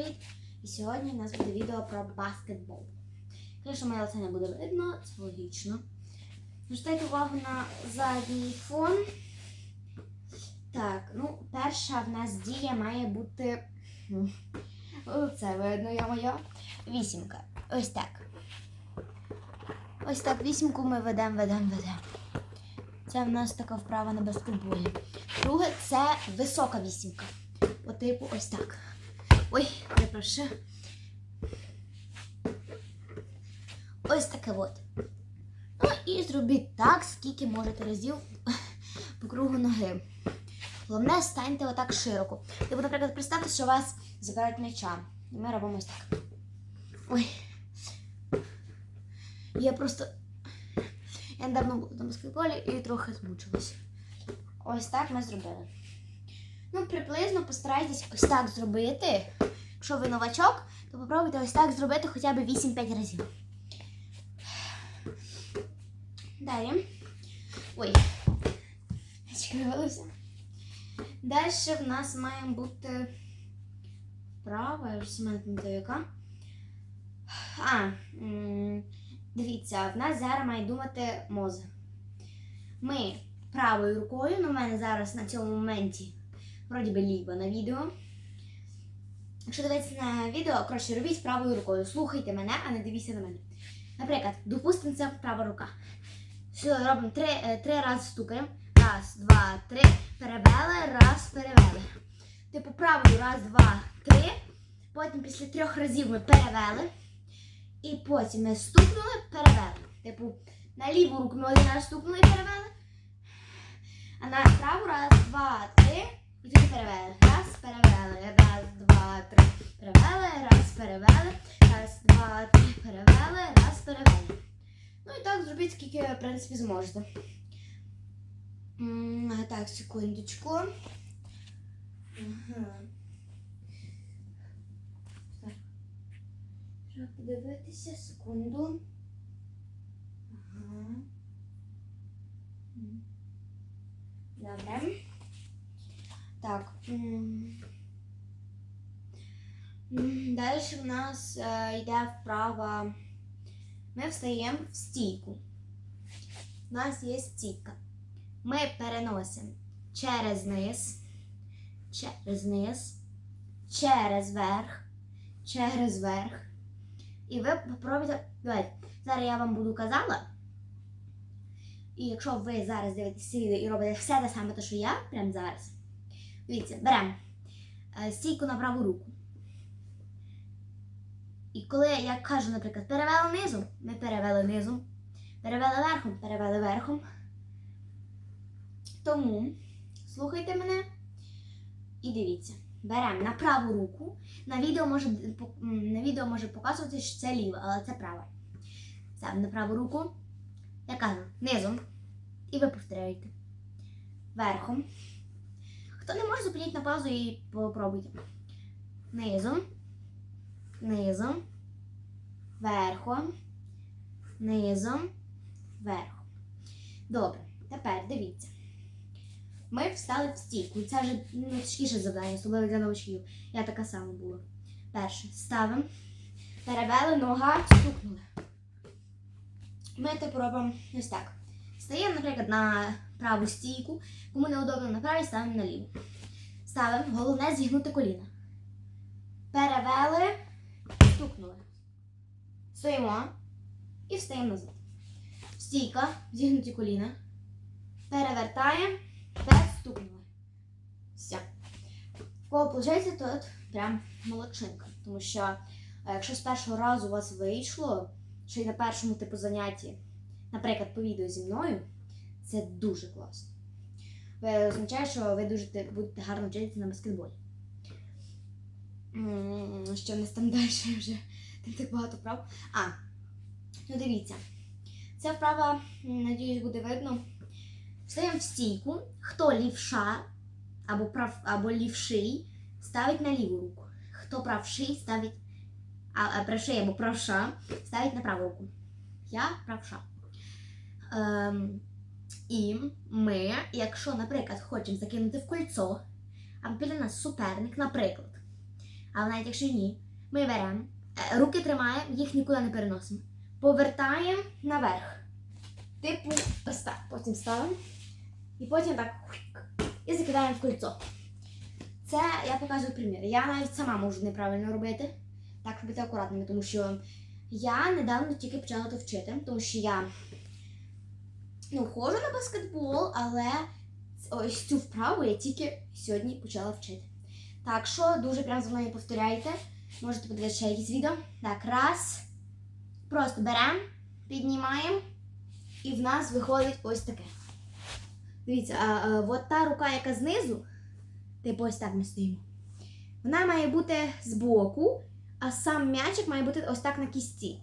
привіт! І сьогодні у нас буде відео про баскетбол. Звісно, моє лице не буде видно, це логічно. Звертайте увагу на задній фон. Так, ну, перша в нас дія має бути. Це видно, я моя. Вісімка. Ось так. Ось так вісімку ми ведемо, ведемо, ведемо. Це в нас така вправа на баскетболі. Друге це висока вісімка. По типу ось так. Ой, перепрошую. Ось таке от. Ну і зробіть так, скільки можете разів по кругу ноги. Головне, станьте отак широко. Типу, наприклад, представте, що вас забирають м'яча. І ми робимо ось так. Ой. Я просто. Я недавно була на баскетболі і трохи змучилась. Ось так ми зробили. Ну, приблизно постарайтесь ось так зробити. Якщо ви новачок, то попробуйте ось так зробити хоча б 8-5 разів. Далі. Ой. Чекалося. Далі в нас має бути права, я вже сама не яка. А, дивіться, в нас зараз має думати мозок. Ми правою рукою, ну в мене зараз на цьому моменті вроді би ліва на відео. Якщо дивитися на відео, коротше, робіть правою рукою. Слухайте мене, а не дивіться на мене. Наприклад, допустимо, це права рука. Все, робимо три, е, три рази стукаємо. Раз, два, три. Перевели, раз, перевели. Типу правою, раз, два, три. Потім після трьох разів ми перевели. І потім ми стукнули, перевели. Типу, на ліву руку ми один раз стукнули і перевели. А на праву раз, два, три. І тоді перевели. Раз, перевели. Раз, два, три. Перевели, раз, перевели. Раз, два, три. Перевели, раз, перевели. Ну і так зробіть, скільки, в принципі, зможете. Так, секундочку. Ага. Так. Треба подивитися, секунду. Ага. Добре. Далі в нас е, йде вправа. Ми встаємо в стійку. У нас є стійка. Ми переносимо через низ, через низ, через верх, через верх. І ви попробуйте. Давайте, зараз я вам буду казала. І якщо ви зараз дивитесь відео і робите все те саме, те, що я, прямо зараз. Дивіться, беремо е, стійку на праву руку. І коли я кажу, наприклад, перевели низом, ми перевели низом, перевели верхом, перевели верхом. Тому слухайте мене і дивіться. Беремо на праву руку. На відео може, на відео може показувати, що це ліва, але це права. Ставимо на праву руку. Я кажу низом. І ви повторяєте. Верхом. Хто не може, зупиніть на паузу і попробуйте. Низом. Низом. Верхом. Низом. Верхом. Добре. Тепер дивіться. Ми встали в стійку. Це вже ну, важкіше завдання, особливо для новачків. Я така сама була. Перше. Ставимо. Перевели, нога, стукнули. Ми тепер робимо ось так. Стаємо, наприклад, на праву стійку. Кому неудобно на правій, ставимо на ліву. Ставимо. Головне зігнути коліна. Перевели, стукнули. Стоїмо і встаємо назад. Стійка, зігнуті коліна. Перевертаємо, стукнули. Все. В кого виходить, то прям молодчинка. Тому що якщо з першого разу у вас вийшло, що й на першому типу занятті, наприклад, по відео зі мною, це дуже класно. Це означає, що ви дуже будете гарно вчитися на баскетболі. Що в нас там далі вже там так багато прав. А, ну дивіться. Ця вправа, надіюсь, буде видно. Встаємо в стійку. Хто лівша або прав, або лівший, ставить на ліву руку. Хто правший, ставить а правший або правша, ставить на праву руку. Я правша. Ем, і ми, якщо, наприклад, хочемо закинути в кольцо, а біля нас суперник, наприклад, Але навіть якщо ні, ми беремо, е, руки тримаємо, їх нікуди не переносимо. Повертаємо наверх. Типу, ось так. Потім ставимо. І потім так. І закидаємо в кольцо. Це я показую примір. Я навіть сама можу неправильно робити. Так, робити акуратними, тому що я недавно тільки почала то вчити, тому що я ну, ходжу на баскетбол, але ось цю вправу я тільки сьогодні почала вчити. Так що дуже прям за мною повторяйте. Можете подивитися ще якісь відео. Так, раз. Просто беремо, піднімаємо, і в нас виходить ось таке. Дивіться, а, а, от та рука, яка знизу, типу ось так ми стоїмо. Вона має бути збоку, а сам м'ячик має бути ось так на кісті.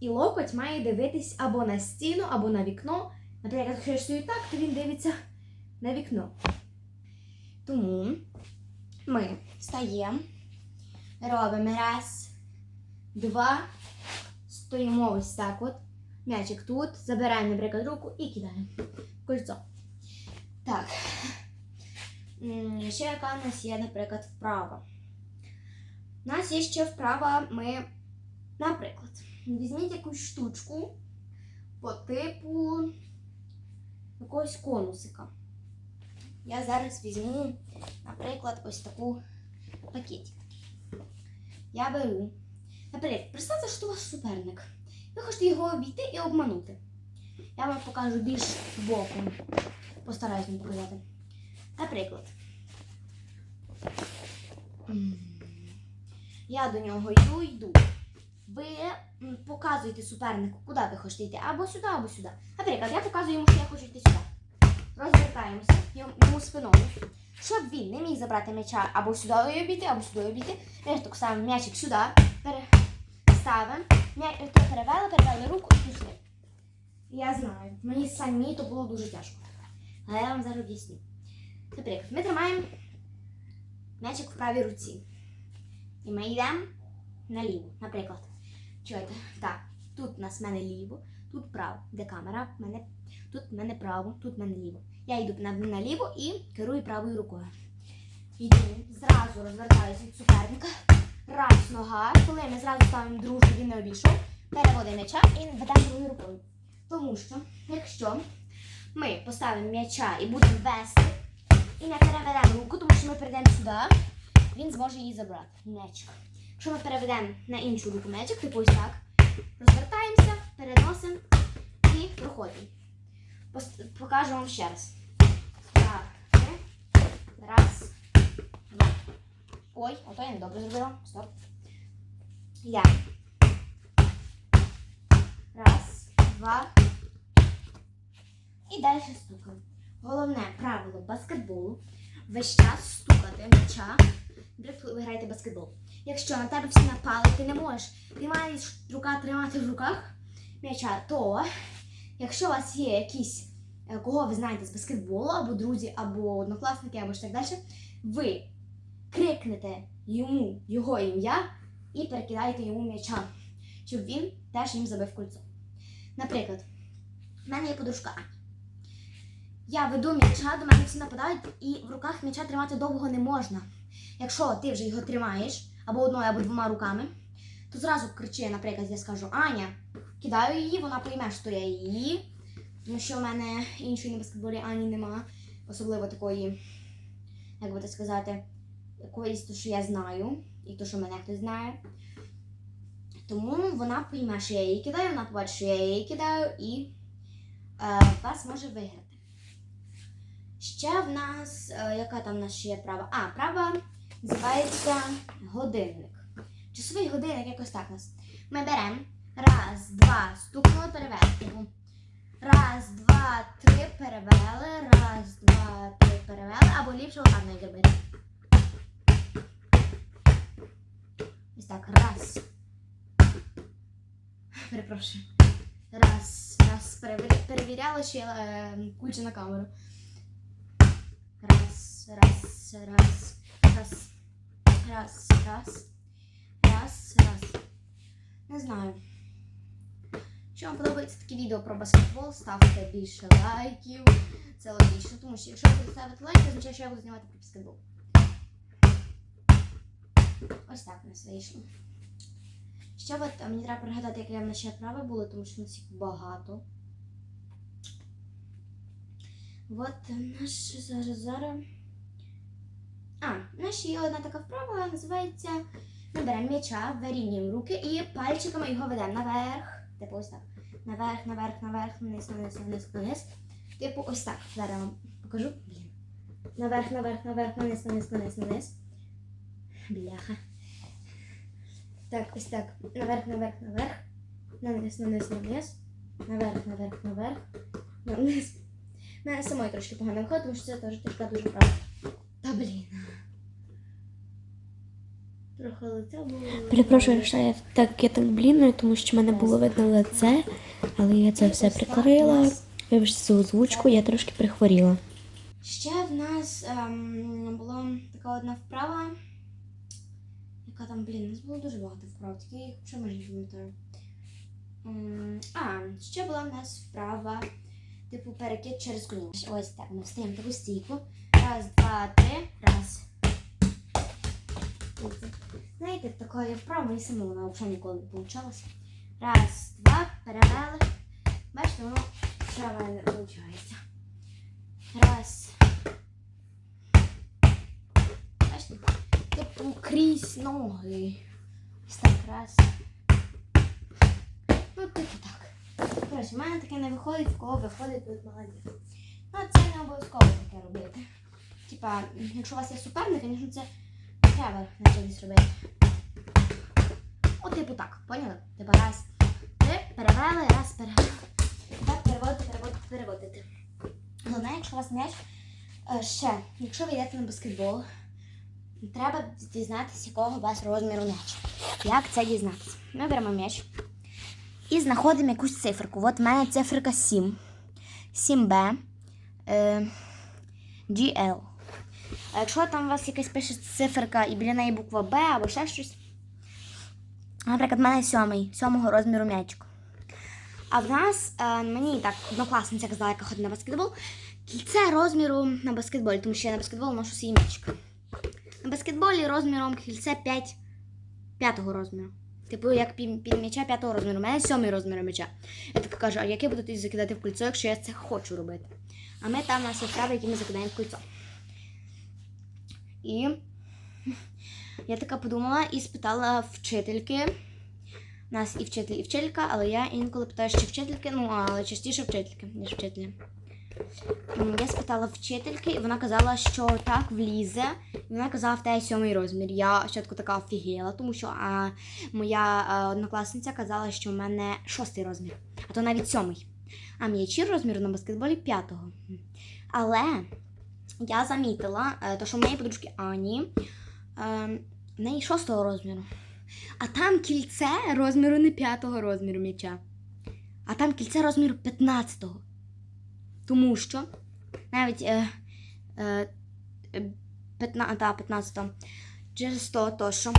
І локоть має дивитись або на стіну, або на вікно. Наприклад, якщо я стою так, то він дивиться на вікно. Тому ми встаємо, робимо раз, два, стоїмо ось так от. М'ячик тут, забираємо, наприклад, руку і кидаємо кольцо. Так. Ще яка у нас є, наприклад, вправа. У нас є ще вправа, ми, наприклад, візьміть якусь штучку по типу якогось конусика. Я зараз візьму, наприклад, ось таку пакетик. Я беру. Наприклад, представте, що у вас суперник. Ви хочете його обійти і обманути. Я вам покажу більш боком. Постараюсь вам показати. Наприклад. Я до нього йду, йду. Ви показуєте супернику, куди ви хочете йти. Або сюди, або сюди. Наприклад, я показую йому, що я хочу йти сюди. Розвертаємося йому спиною. Щоб він не міг забрати м'яча або сюди обійти, або сюди обійти. Ми так ставимо м'ячик сюди, переставимо, м'я- то перевели, перевели руку і пішли. Я знаю, мені самі то було дуже тяжко. Але я вам зараз об'ясню. Наприклад, ми тримаємо м'ячик в правій руці. І ми йдемо наліво. Наприклад, чуєте, так, тут у нас в мене ліво, тут право. Де камера? Мене, тут в мене право, тут в мене ліво. Я йду наліво і керую правою рукою. Йду, зразу розвертаюся від суперника. Раз нога. Коли ми зразу ставимо другу, він не обійшов, переводимо м'яча і ведемо другою рукою. Тому що, якщо ми поставимо м'яча і будемо вести, і не переведемо руку, тому що ми перейдемо сюди, він зможе її забрати. М'ячик. Якщо ми переведемо на іншу руку типу ось так, розвертаємося, переносимо і проходимо. Покажу вам ще раз. Так. Раз. Два. Ой, ото я недобре зробила. Стоп. Я. Раз, два. І далі стукаємо. Головне правило баскетболу весь час стукати м'яча, ви граєте баскетбол. Якщо на тебе всі напали, ти не можеш, ти маєш рука тримати в руках м'яча, то якщо у вас є якісь, е, кого ви знаєте з баскетболу, або друзі, або однокласники, або ж так далі, ви крикнете йому його ім'я і перекидаєте йому м'яча, щоб він теж їм забив кольцо. Наприклад, в мене є подружка Я веду м'яча, до мене всі нападають, і в руках м'яча тримати довго не можна. Якщо ти вже його тримаєш або одною, або двома руками, то зразу кричи, наприклад, я скажу Аня, кидаю її, вона пойме, що я її, тому що в мене іншої на баскетболі Ані нема, особливо такої, як би так сказати, якоїсь, то, що я знаю, і то, що мене хтось знає. Тому вона пойме, що я її кидаю, вона побачить, що я її кидаю, і е, вас може виграти. Ще в нас, е, яка там в нас ще є права? А, права називається годинник. Часовий годинник якось так нас. Ми беремо раз, два, стукнули, перевели. Раз, два, три, перевели. Раз, два, три, перевели. Або ліпше навіть робити. Ось так, раз. Перепрошую. Раз, раз, перевір- перевіряла ще е, кучу на камеру. Раз, раз, раз, раз, раз, раз, раз, раз. Не знаю. Якщо вам подобається такі відео про баскетбол, ставте більше лайків. Це логічно, тому що якщо ви будете ставити лайки, означає, що я буду знімати про баскетбол. Ось так у нас вийшло. Ще от мені треба пригадати, яке в нас ще вправи було, тому що у нас їх багато. От наш зараз зараз. А, у нас ще є одна така вправа, називається ми беремо м'яча, вирівнюємо руки і пальчиками його ведемо наверх. Типу ось так. Наверх, наверх, наверх, вниз, вниз, вниз, вниз. Типу ось так. Зараз вам покажу. Блін. Наверх, наверх, наверх, вниз, вниз, вниз, вниз. Бляха. Так, ось так. Наверх, наверх, наверх. Наниз, наниз, наниз. Наверх, наверх, наверх. Наниз. Мене самої трошки погано виходить, тому що це теж тяжка дуже права. Та блін. Трохи лиця було. Перепрошую, що я так я так бліною, тому що в мене було видно лице, але я це все прикрила. Вибачте за озвучку, я трошки прихворіла. Ще в нас ем, була така одна вправа. Яка там, блін, у нас було дуже багато вправ, тільки я їх вже не пам'ятаю. Ем, а, ще була в нас вправа, типу перекид через коліно. Ось так, ми встаємо таку стійку. Раз, два, три, раз. Знаєте, такої вправи мені самому вона взагалі ніколи не получалася. Раз, два, перевели. Бачите, воно ще в не виходить. Раз. Бачите? Типу крізь ноги. Ось так раз. Ну, типу так. Коротше, в мене таке не виходить, в кого виходить тут молодець. Ну, це не обов'язково таке робити. Типа, якщо у вас є суперник, звісно, це треба навчитись робити. От, типу так, поняли? Типа раз, три, перевели, раз, перевели. Так, переводити, переводити, переводити. Головне, якщо у вас м'яч е, ще, якщо ви йдете на баскетбол, треба дізнатися, якого у вас розміру м'яч. Як це дізнатися? Ми беремо м'яч і знаходимо якусь циферку. От в мене циферка 7. 7B. Е, GL. А якщо там у вас якась пише циферка і біля неї буква Б або ще щось. Наприклад, в мене сьомий, сьомого розміру м'ячик. А в нас е, мені так однокласниця казала, яка ходить на баскетбол, кільце розміру на баскетболі, тому що я на баскетбол ношу свій м'ячик. На баскетболі розміром кільце 5 п'ятого розміру. Типу, як пів м'яча п'ятого розміру. У мене сьомий розмір м'яча. Я так кажу, а яке буду тоді закидати в кольцо, якщо я це хочу робити? А ми там у нас які ми закидаємо в кольцо. І я така подумала і спитала вчительки. У нас і вчитель, і вчителька, але я інколи питаю ще вчительки, ну, але частіше вчительки, ніж вчителі. Я спитала вчительки, і вона казала, що так влізе. І вона казала, в тебе сьомий розмір. Я спочатку така офігела, тому що а, моя а, однокласниця казала, що в мене шостий розмір, а то навіть сьомий. А м'ячі розміру на баскетболі п'ятого. Але я замітила, е, то, що в моєї подружки Ані е, в неї шостого розміру. А там кільце розміру не п'ятого розміру м'яча. А там кільце розміру 15-го. Тому що навіть е, е, е, 15, та, 15 через то, то що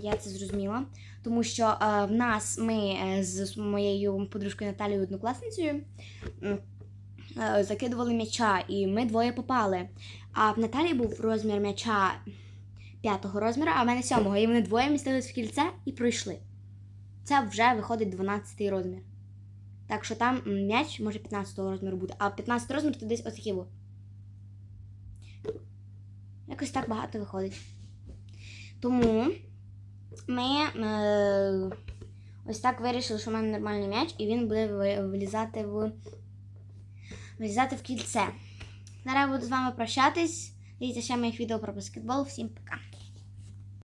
я це зрозуміла. Тому що е, в нас ми е, з моєю подружкою Наталією однокласницею закидували м'яча, і ми двоє попали. А в Наталії був розмір м'яча п'ятого розміру, а в мене сьомого. І вони двоє містились в кільце і пройшли. Це вже виходить 12 розмір. Так що там м'яч може 15 розміру бути, а 15 розмір то десь такий. Якось так багато виходить. Тому ми е, ось так вирішили, що в мене нормальний м'яч, і він буде ви- вилізати в, вилізати в кільце. Зараз буду з вами прощатись. Дивіться ще моїх відео про баскетбол. Всім пока.